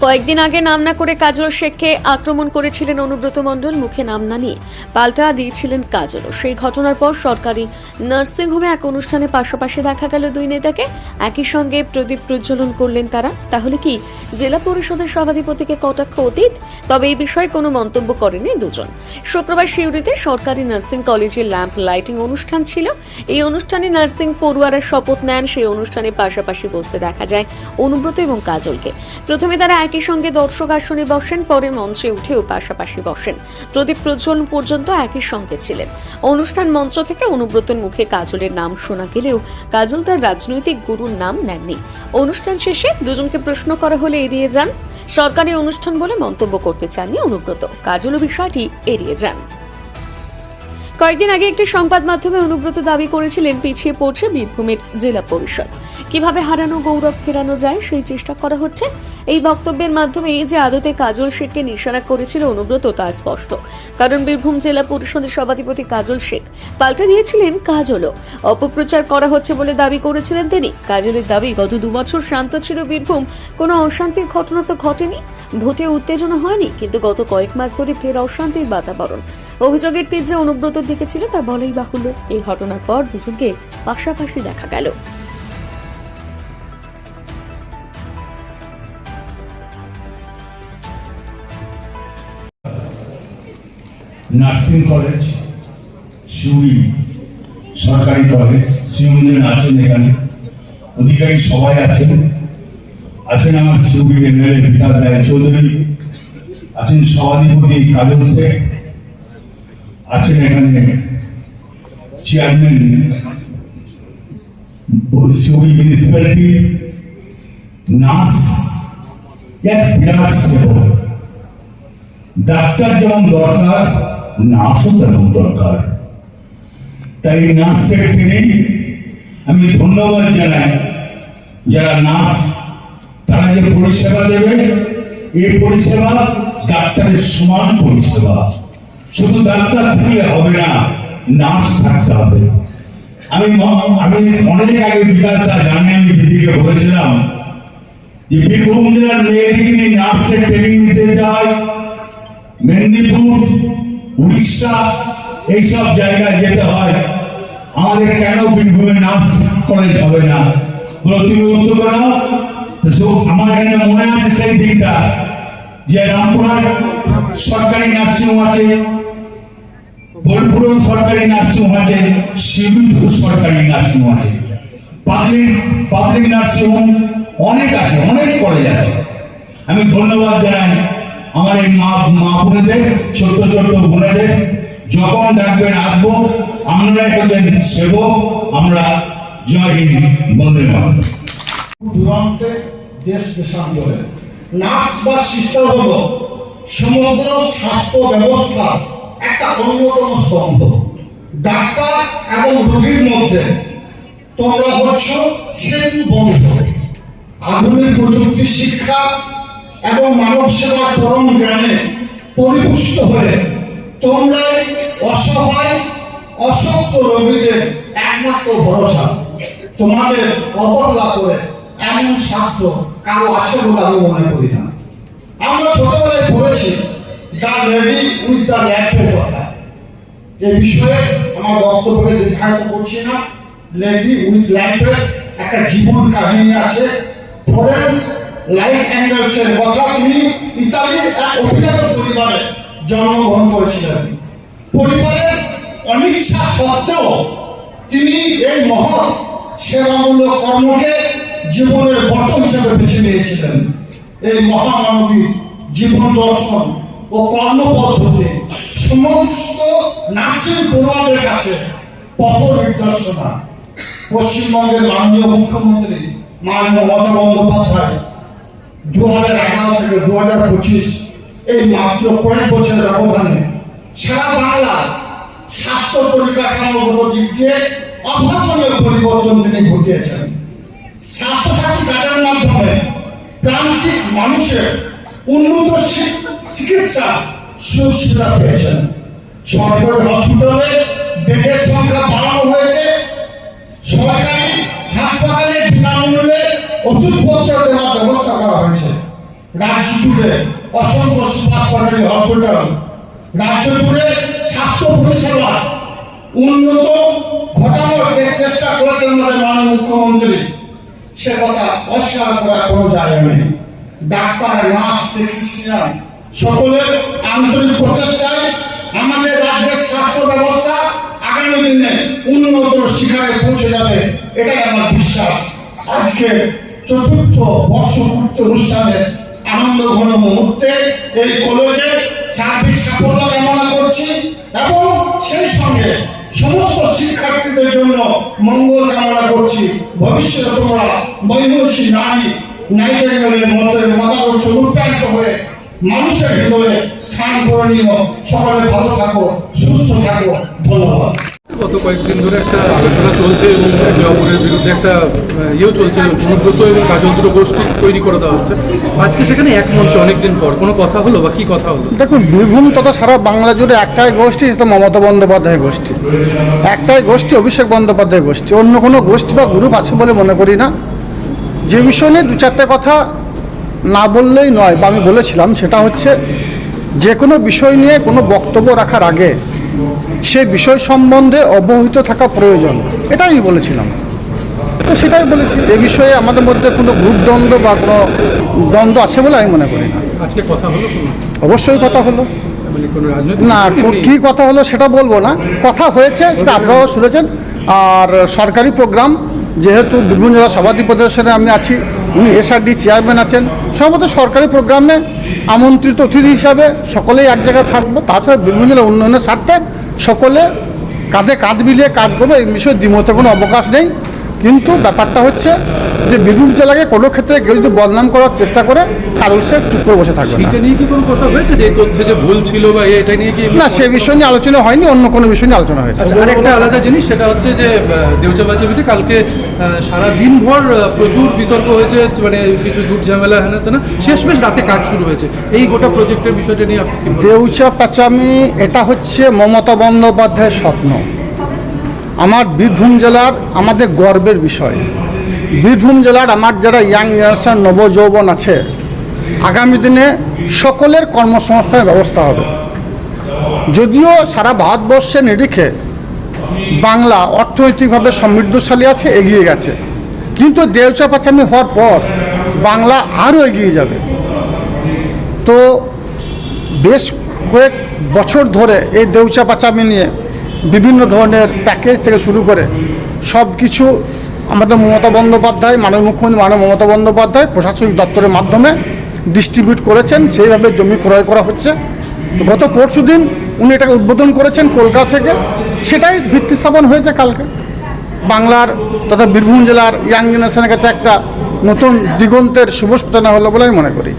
কয়েকদিন আগে নাম না করে কাজল শেখকে আক্রমণ করেছিলেন অনুব্রত মণ্ডল, মুখে নাম না নিয়ে পাল্টা দিয়েছিলেন কাজলও। সেই ঘটনার পর সরকারি নার্সিংহোমে এক অনুষ্ঠানে পাশাপাশি দেখা গেল দুই নেতাকে। একই সঙ্গে প্রদীপ প্রজ্বলন করলেন তারা। তাহলে কি জেলা পরিষদের সভাধিপতিকে কটাক্ষ অতীত? তবে এই বিষয়ে কোনো মন্তব্য করেনি দুজন। শুক্রবার শিউরিতে সরকারি নার্সিং কলেজে ল্যাম্প লাইটিং অনুষ্ঠান ছিল। এই অনুষ্ঠানে নার্সিং পড়ুয়ারা শপথ নেন। সেই অনুষ্ঠানে পাশাপাশি বসতে দেখা যায় অনুব্রত এবং কাজলকে। প্রথমে তারা একই সঙ্গে দর্শক আসনে বসেন, পরে মঞ্চে উঠেও পাশাপাশি বসেন। প্রদীপ প্রজ্বলন পর্যন্ত একই সঙ্গে ছিলেন। অনুষ্ঠান মঞ্চ থেকে অনুব্রতের মুখে কাজলের নাম শোনা গেলেও কাজল তার রাজনৈতিক গুরুর নাম নেননি। অনুষ্ঠান শেষে দুজনকে প্রশ্ন করা হলে এড়িয়ে যান। সরকারি অনুষ্ঠান বলে মন্তব্য করতে চাননি অনুব্রত। কাজল বিষয়টি এড়িয়ে যান। কয়েকদিন আগে একটি সংবাদ মাধ্যমে অনুব্রত দাবি করেছিলেন, পিছিয়ে পড়ছে বীরভূমের জেলা পরিষদ। কীভাবে হারানো, গৌরব ফেরানো যায়, সেই চেষ্টা করা হচ্ছে। এই বক্তব্যের মাধ্যমে যে আদতে কাজল শেখকে নিশানা করেছিল অনুব্রত, তা স্পষ্ট। কারণ বীরভূম জেলা পরিষদের সভাধিপতি কাজল শেখ পাল্টা দিয়েছিলেন কাজলও। অপপ্রচার করা হচ্ছে বলে দাবি করেছিলেন তিনি। কাজলের দাবি, গত দুবছর শান্ত ছিল বীরভূম। কোনো অশান্তির ঘটনা তো ঘটেনি। ভোটে উত্তেজনা হয়নি, কিন্তু গত কয়েক মাস ধরে ফের অশান্তির বাতাবরণ। অভিযোগের তীর যে অনুব্রতর দিকে ছিল তা বলেই বাহুল্য। এই ঘটনার পর দুজনকে পাশাপাশি দেখা গেল। নার্সিং কলেজ শিউরি সরকারি কলেজ শিউরিজন আছেন এখানে। অধিকারী সবাই আছেন। আছেন আমার শিউরি এমএলএ বিকাশ রায় চৌধুরী। আছেন সভাধিপতি কাজল শেখ। আছেন এখানে চেয়ারম্যান শিউরি মিউনিসিপ্যালিটি নার্স এক বিরাট ডাক্তার যেমন দরকার নার্সও তেমন দরকার। তাই নার্সের ট্রেনিং আমি ধন্যবাদ জানাই। যারা নার্স তারা যে পরিষেবা দেবে, এই পরিষেবা ডাক্তারের সমান পরিষেবা। শুধু ডাক্তার থাকলে হবে না, নার্স থাকতে হবে। আমি আমি অনেক আগে বিকাশ দা জানে, আমি দিদিকে বলেছিলাম যে, বীরভূম জেলার মেয়েদেরকে নার্সের ট্রেনিং নিতে যায়, মেদিনীপুর, উড়িষ্যা, এইসব জায়গায় যেতে হয়। আমাদের কেন বীরভূমে নার্স কলেজ হবে না? বলো, তুমি করো তো আমার এখানে মনে আছে সেই দিকটা যে রামপুরহাট সরকারি নার্সিংহোম আছে। বোলপুরও সরকারি নার্সিংহোম আছে শিবিরপুর সরকারি নার্সিংহোম আছে। পাবলিক পাবলিক নার্সিংহোম অনেক আছে, অনেক কলেজ আছে। আমি ধন্যবাদ জানাই আমার এই মা মা বোনেদের, ছোট্ট ছোট্ট বোনেদের। যখন ডাকবেন আসব আমরা হচ্ছেন সেবক, আমরা জয় হিন্দ, বন্দে মাতরম। দূরান্তে দেশ দেশান্তরে। নার্স বা সিস্টার হল সমগ্র স্বাস্থ্য ব্যবস্থা একটা অন্যতম স্তম্ভ। ডাক্তার এবং রোগীর মধ্যে তোমরা হচ্ছ সেতু বন্ধ। আধুনিক প্রযুক্তি শিক্ষা এবং মানব সেবার পরম জ্ঞানে পরিপুষ্ট হয়ে তোমরাই অসহায় অশক্ত রোগীদের একমাত্র ভরসা। তোমাদের অবহেলা করে এমন সাধ্য কারও আছে বলে আমি মনে করি না। আমরা ছোটবেলায় পড়েছি দ্য লেডি উইথ দ্য কথা বিষয়ে আমার করছি না। উইথ একটা জীবন কথা পরিবারে জন্মগ্রহণ করেছিলেন। পরিবারের অনিচ্ছা সত্ত্বেও তিনি এই মহৎ সেবামূলক কর্মকে জীবনের বট হিসেবে বেছে নিয়েছিলেন। এই মহামানবী জীবন দর্শন ও কর্মপদ্ধতি সমস্ত নার্সিং পড়ুয়াদের কাছে পথ নির্দেশনা। পশ্চিমবঙ্গের মাননীয় মুখ্যমন্ত্রী মাননীয় মমতা বন্দ্যোপাধ্যায় দু হাজার এগারো থেকে দু হাজার পঁচিশ, এই মাত্র কয়েক বছরের ব্যবধানে সারা বাংলার স্বাস্থ্য পরিকাঠামোগত দিক দিয়ে অভাবনীয় পরিবর্তন তিনি ঘটিয়েছেন। স্বাস্থ্যসাথী কার্ডের মাধ্যমে প্রান্তিক মানুষের উন্নত শি- চিকিৎসা সুবিধা পেয়েছেন। সরকারি হসপিটালে বেডের সংখ্যা বাড়ানো হয়েছে। সরকারি হাসপাতালে বিনামূল্যে ওষুধপত্র দেওয়ার ব্যবস্থা করা হয়েছে। রাজ্য জুড়ে অসংখ্য সুপার হসপিটাল। রাজ্য জুড়ে স্বাস্থ্য পরিষেবা উন্নত ঘটানোর যে চেষ্টা করেছেন আমাদের মাননীয় মুখ্যমন্ত্রী, সে কথা অস্বীকার করা কোনো জায়গা নেই। ডাক্তার, নার্স টেকনিশিয়ান সকলের আন্তরিক প্রচেষ্টায় আমাদের রাজ্যের স্বাস্থ্য ব্যবস্থা আগামী দিনে উন্নত শিখরে পৌঁছে যাবে, এটাই আমার বিশ্বাস। আজকে চতুর্থ বর্ষপূর্তি অনুষ্ঠানের আনন্দ ঘন মুহূর্তে এই কলেজে সার্বিক সাফল্য কামনা করছি এবং সেই সঙ্গে সমস্ত শিক্ষার্থীদের জন্য মঙ্গল কামনা করছি। ভবিষ্যতে তোমরা মহিষী নারী, নাইটেঙ্গলের মতো মতাদর্শ রূপায়িত হয়ে মানুষের হৃদয়ে স্থান করে নিও সকলে ভালো থাকো সুস্থ থাকো ধন্যবাদ। গত কয়েকদিন ধরে একটা আলোচনা চলছে এবং একে অপরের বিরুদ্ধে একটা ইয়েও চলছে অনুব্রত এবং কাজল দুটো গোষ্ঠী তৈরি করে দেওয়া হচ্ছে। আজকে সেখানে এক মঞ্চে অনেকদিন পর কোনো কথা হলো বা কি কথা হলো? দেখুন বীরভূম তথা সারা বাংলা জুড়ে একটাই গোষ্ঠী সেটা মমতা বন্দ্যোপাধ্যায় গোষ্ঠী। একটাই গোষ্ঠী অভিষেক বন্দ্যোপাধ্যায় গোষ্ঠী। অন্য কোনো গোষ্ঠী বা গ্রুপ আছে বলে মনে করি না। যে বিষয় নিয়ে দু চারটে কথা না বললেই নয় বা আমি বলেছিলাম সেটা হচ্ছে যে কোনো বিষয় নিয়ে কোনো বক্তব্য রাখার আগে সে বিষয় সম্বন্ধে অবহিত থাকা প্রয়োজন। এটাই আমি বলেছিলাম। তো সেটাই বলেছি। এ বিষয়ে আমাদের মধ্যে কোনো গ্রুপ দ্বন্দ্ব বা কোনো দ্বন্দ্ব আছে বলে আমি মনে করি না। আজকে কথা হলো অবশ্যই কথা হলো। মানে না? কি কথা হলো সেটা বলব না। কথা হয়েছে সেটা আপনারাও শুনেছেন। আর সরকারি প্রোগ্রাম যেহেতু বীরভূম জেলা প্রদর্শনে আমি আছি, উনি এসআরডি চেয়ারম্যান আছেন। সম্ভবত সরকারি প্রোগ্রামে আমন্ত্রিত অতিথি হিসাবে সকলেই এক জায়গায় থাকব। তাছাড়া বীরভূম জেলার উন্নয়নের স্বার্থে সকলে কাঁধে কাঁধ মিলিয়ে কাজ করবে। এই বিষয়ে দ্বিমতে কোনো অবকাশ নেই। কিন্তু ব্যাপারটা হচ্ছে যে বীরভূম জেলাকে কোনো ক্ষেত্রে কেউ যদি বদনাম করার চেষ্টা করে কারণ সে চুপ করে বসে থাকবে না। এটা নিয়ে কি কোনো কথা হয়েছে যে ভুল ছিল বা এটা নিয়ে কি না সে বিষয় নিয়ে আলোচনা হয়নি অন্য কোনো বিষয় নিয়ে আলোচনা হয়েছে। আচ্ছা আরেকটা আলাদা জিনিস সেটা হচ্ছে যে দেউচাবাচিবিতে কালকে সারা দিনভর প্রচুর বিতর্ক হয়েছে মানে কিছু ঝুট ঝামেলা হেনা তেনা শেষমেশ রাতে কাজ শুরু হয়েছে। এই গোটা প্রজেক্টের বিষয়টা নিয়ে দেউচা পাচামি এটা হচ্ছে মমতা বন্দ্যোপাধ্যায়ের স্বপ্ন। আমার বীরভূম জেলার আমাদের গর্বের বিষয়। বীরভূম জেলার আমার যারা ইয়াং জেনারেশন নবযৌবন আছে, আগামী দিনে সকলের কর্মসংস্থানের ব্যবস্থা হবে। যদিও সারা ভারতবর্ষে নিরিখে বাংলা অর্থনৈতিকভাবে সমৃদ্ধশালী আছে, এগিয়ে গেছে। কিন্তু দেউচা পাচামি হওয়ার পর বাংলা আরও এগিয়ে যাবে। তো বেশ কয়েক বছর ধরে এই দেউচা পাচামি নিয়ে বিভিন্ন ধরনের প্যাকেজ থেকে শুরু করে সব কিছু আমাদের মমতা বন্দ্যোপাধ্যায়, মাননীয় মুখ্যমন্ত্রী মাননীয় মমতা বন্দ্যোপাধ্যায় প্রশাসনিক দপ্তরের মাধ্যমে ডিস্ট্রিবিউট করেছেন। সেইভাবে জমি ক্রয় করা হচ্ছে। গত পরশু দিন উনি এটাকে উদ্বোধন করেছেন কলকাতা থেকে। সেটাই ভিত্তি স্থাপন হয়েছে কালকে। বাংলার তথা বীরভূম জেলার ইয়াং জেনারেশনের কাছে একটা নতুন দিগন্তের শুভ সূচনা হলো বলে আমি মনে করি।